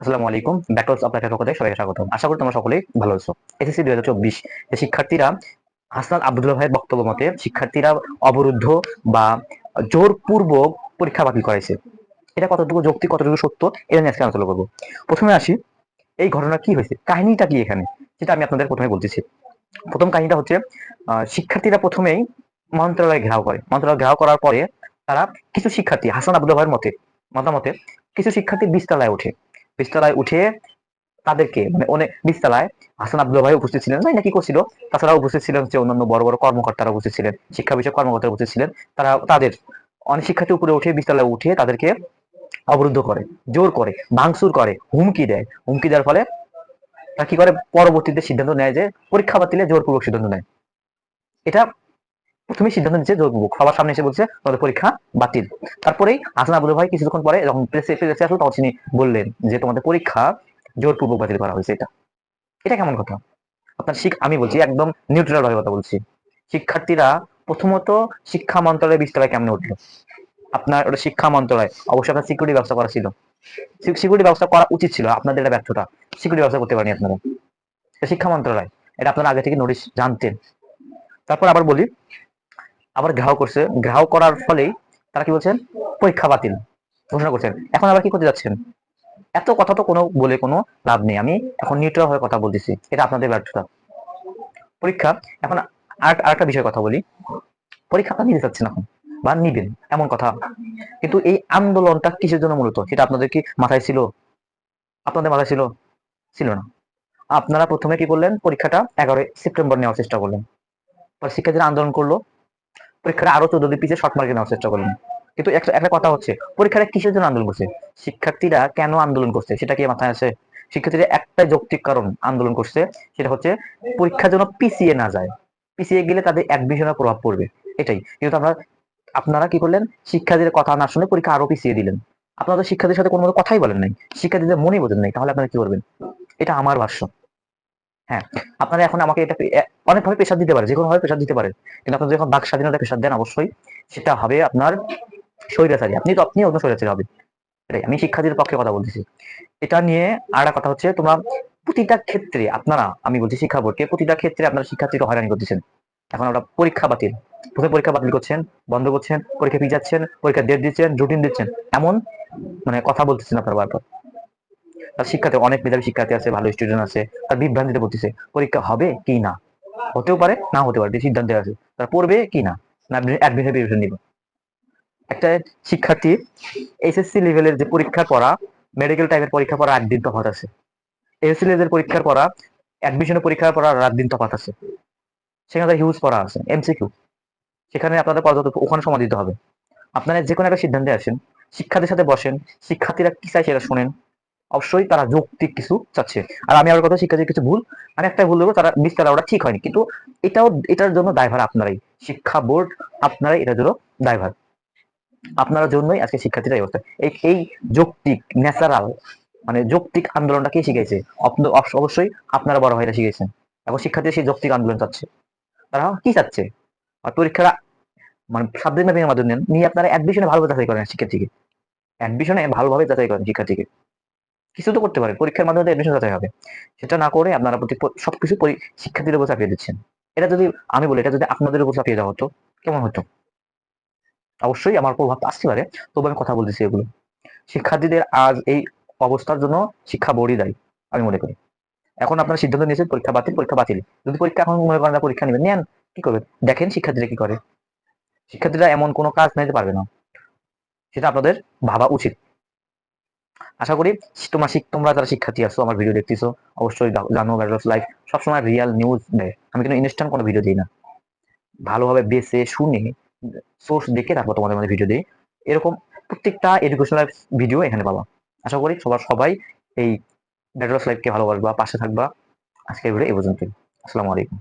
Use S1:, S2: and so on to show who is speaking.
S1: আসসালামু আলাইকুম। অফ লাইফের পক্ষ থেকে সবাইকে স্বাগত আশা করি তোমরা সকলেই ভালো আছো। এসএসসি দুই হাজার চব্বিশ শিক্ষার্থীরা হাসনাত আব্দুল্লাহ ভাইয়ের বক্তব্য মতে শিক্ষার্থীরা অবরুদ্ধ বা জোরপূর্বক পরীক্ষা বাতিল করাইছে এটা কতটুকু যৌক্তিক, কতটুকু সত্য, এটা নিয়ে আজকে আলোচনা করব। প্রথমে আসি, এই ঘটনা কি হয়েছে? কাহিনীটা কি এখানে? সেটা আমি আপনাদের প্রথমে বলতেছি। প্রথম কাহিনীটা হচ্ছে শিক্ষার্থীরা প্রথমেই মন্ত্রণালয় ঘেরাও করে। মন্ত্রণালয় ঘেরাও করার পরে তারা কিছু শিক্ষার্থী, হাসান আব্দুল্লাহ ভাইয়ের মতে, মতামতে কিছু শিক্ষার্থী বিস্তালায় ওঠে। বিস্তালায় উঠে তাদেরকে মানে অনেক বিস্তালায় হাসান আব্দুল্লাহ ভাই উপস্থিত ছিলেন। না কি করছিল? তাছাড়া উপস্থিত ছিলেন যে অন্যান্য বড় বড় কর্মকর্তারা উপস্থিত ছিলেন, শিক্ষা বিষয়ক কর্মকর্তারা উপস্থিত ছিলেন। তারা তাদের অনেক শিক্ষার্থী উপরে উঠে বিস্তালায় উঠে তাদেরকে অবরুদ্ধ করে, জোর করে, ভাঙচুর করে, হুমকি দেয়। হুমকি দেওয়ার ফলে তারা কি করে? পরবর্তীতে সিদ্ধান্ত নেয় যে পরীক্ষা বাতিলে জোরপূর্বক সিদ্ধান্ত নেয়। এটা প্রথমে সিদ্ধান্ত নিচ্ছে সবার সামনে এসে বলছে, তোমাদের পরীক্ষা বাতিল। তারপরেই হাসান আবুল ভাই কিছুক্ষণ পরে যখন প্রেসে প্রেসে আসলো, তখন তিনি বললেন যে, তোমাদের পরীক্ষা জোরপূর্বক বাতিল করা হয়েছে এটা। এটা কেমন কথা? আপনার শিখ আমি বলছি, একদম নিউট্রাল ভাবে কথা বলছি। শিক্ষার্থীরা প্রথমত শিক্ষা মন্ত্রণালয়ের বিস্তারায় কেমন উঠল? আপনার ওটা শিক্ষা মন্ত্রণালয়, অবশ্যই আপনার সিকিউরিটি ব্যবস্থা করা ছিল। সিকিউরিটি ব্যবস্থা করা উচিত ছিল, আপনাদের এটা ব্যর্থতা। সিকিউরিটি ব্যবস্থা করতে পারেনি আপনারা। শিক্ষা মন্ত্রণালয়, এটা আপনারা আগে থেকে নোটিশ জানতেন। তারপর আবার বলি আবার ঘেরাও করছে। ঘেরাও করার ফলেই তারা কি বলছেন? পরীক্ষা বাতিল। ঘোষণা করছেন। এখন আবার কি করতে যাচ্ছেন? এত কথা তো কোনো বলে কোনো লাভ নেই। আমি এখন নিউট্রাল হয়ে কথা বলতেছি। এটা আপনাদের ব্যর্থতা। পরীক্ষা, এখন আর আরেকটা বিষয়ে কথা বলি। পরীক্ষা আপনারা নিতে চাচ্ছেন এখন বা নিবেন, এমন কথা। কিন্তু এই আন্দোলনটা কিসের জন্য মূলত? সেটা আপনাদের কি মাথায় ছিল? আপনাদের মাথায় ছিল? ছিল না। আপনারা প্রথমে কি করলেন? পরীক্ষাটা এগারোই সেপ্টেম্বর নেওয়ার চেষ্টা করলেন। পরে শিক্ষার্থীরা আন্দোলন করল। পরীক্ষাটা আরও চোদ্দ দিন পিছিয়ে শর্ট মার্কে নেওয়ার চেষ্টা করলেন কিন্তু একটা একটা কথা হচ্ছে, পরীক্ষাটা কিসের জন্য আন্দোলন করছে? শিক্ষার্থীরা কেন আন্দোলন করছে, সেটা কি মাথায় আছে? শিক্ষার্থীরা একটা যৌক্তিক কারণ আন্দোলন করছে, সেটা হচ্ছে পরীক্ষার জন্য পিছিয়ে না যায়। পিছিয়ে গেলে তাদের এক অ্যাডমিশনের প্রভাব পড়বে, এটাই। কিন্তু আমরা আপনারা কি করলেন? শিক্ষার্থীদের কথা না শুনে পরীক্ষা আরও পিছিয়ে দিলেন। আপনারা তো শিক্ষার্থীর সাথে কোনো মতো কথাই বলেন নাই, শিক্ষার্থীদের মনে বোঝেন নাই, তাহলে আপনারা কি করবেন? এটা আমার ভাষ্য। হ্যাঁ আপনারা এখন আমাকে এটা অনেকভাবে প্রেশার দিতে পারে যে কোনো ভাবে প্রেশার দিতে পারে কিন্তু আপনারা যখন বাক স্বাধীনতা প্রেশার দেন, অবশ্যই সেটা হবে আপনার স্বৈরাচারী। আপনি তো আপনি অন্য স্বৈরাচারী হবে এটাই, আমি শিক্ষার্থীদের পক্ষে কথা বলতেছি। এটা নিয়ে আর কথা হচ্ছে, তোমরা প্রতিটা ক্ষেত্রে আপনারা, আমি বলছি শিক্ষা বোর্ডকে, প্রতিটা ক্ষেত্রে আপনারা শিক্ষার্থীকে হয়রানি করতেছেন। এখন আমরা পরীক্ষা বাতিল। প্রথমে পরীক্ষা বাতিল করছেন, বন্ধ করছেন, পরীক্ষা পিজাচ্ছেন পরীক্ষা ডেট দিচ্ছেন রুটিন দিচ্ছেন। এমন মানে কথা বলতেছেন আপনারা বারবার। তার শিক্ষার্থী অনেক মেধাবী শিক্ষার্থী আছে, ভালো স্টুডেন্ট আছে, তার বিভ্রান্তিতে পড়তেছে। পরীক্ষা হবে কি না? হতেও পারে না হতে পারে, সিদ্ধান্তে আছে তারা পড়বে কি না? একটা শিক্ষার্থী এইচএসসি লেভেলের যে পরীক্ষার পড়া মেডিকেল টাইপের পরীক্ষা পড়া একদিন তফাৎ আছে। এসএসসি লেভেলের পরীক্ষার পড়া অ্যাডমিশনের পরীক্ষার পড়া রাত দিন তফাৎ আছে। সেখানে হিউজ পড়া আছে এমসিকিউ সেখানে আপনাদের পর্যাপ্ত ওখানে সময় দিতে হবে। আপনারা যে কোনো একটা সিদ্ধান্তে আসেন শিক্ষার্থীর সাথে বসেন, শিক্ষার্থীরা কি চাই সেটা শোনেন। অবশ্যই তারা যৌক্তিক কিছু চাচ্ছে। আর আমি আর কথা শিক্ষার্থীর কিছু ভুল, আমি একটা ভুল দেবো তারা বিস্তার ওটা ঠিক হয়নি। কিন্তু এটাও, এটার জন্য দায়ভার আপনারাই। শিক্ষা বোর্ড আপনারাই এটার জন্য দায়ভার। আপনার জন্যই আজকে শিক্ষার্থীরা অবস্থা। এই এই যৌক্তিক ন্যাচারাল মানে যৌক্তিক আন্দোলনটা কে শিখেছে অবশ্যই আপনারা বড় ভাইরা শিখেছেন এবং শিক্ষার্থী সেই যৌক্তিক আন্দোলন চাচ্ছে। তারা কি চাচ্ছে? আর পরীক্ষার মানে সাবজেক্ট ম্যাপিং এর মাধ্যমে নিয়ে আপনারা অ্যাডমিশনে ভালোভাবে যাচাই করেন শিক্ষার্থীকে। অ্যাডমিশনে ভালোভাবে যাচাই করেন শিক্ষার্থীকে। কিছু তো করতে পারেন পরীক্ষার মাধ্যমে অ্যাডমিশন যাচাই হবে। সেটা না করে আপনারা প্রতি সবকিছু শিক্ষার্থীদের উপর চাপিয়ে দিচ্ছেন। এটা যদি, আমি বলি, এটা যদি আপনাদের উপর চাপিয়ে দেওয়া হতো, কেমন হতো? অবশ্যই আমার প্রভাব আসতে পারে, তবু আমি কথা বলতেছি এগুলো। শিক্ষার্থীদের আজ এই অবস্থার জন্য শিক্ষা বোর্ডই দায়ী, আমি মনে করি। এখন আপনারা সিদ্ধান্ত নিয়েছেন, পরীক্ষা বাতিল পরীক্ষা বাতিল। যদি পরীক্ষা এখন মনে করেন পরীক্ষা নেবেন, নেন, কি করবেন? দেখেন শিক্ষার্থীরা কি করে। শিক্ষার্থীরা এমন কোনো কাজ নিতে পারবে না। সেটা আপনাদের ভাবা উচিত। আশা করি তোমার তোমরা যারা শিক্ষার্থী আছো, আমার ভিডিও দেখতেছো, অবশ্যই জানো ব্যাটলস লাইফ সবসময় রিয়াল নিউজ দেয়। আমি কিন্তু ইনস্ট্যান্ট কোনো ভিডিও দিই না। ভালোভাবে বেছে, শুনে সোর্স দেখে তারপর তোমাদের মধ্যে ভিডিও দিই। এরকম প্রত্যেকটা এডুকেশনাল ভিডিও এখানে পাবা। আশা করি সবার সবাই এই ব্যাটলস লাইফকে ভালোবাসবা, পাশে থাকবা। আজকের ভিডিও এই পর্যন্ত আসসালামু আলাইকুম।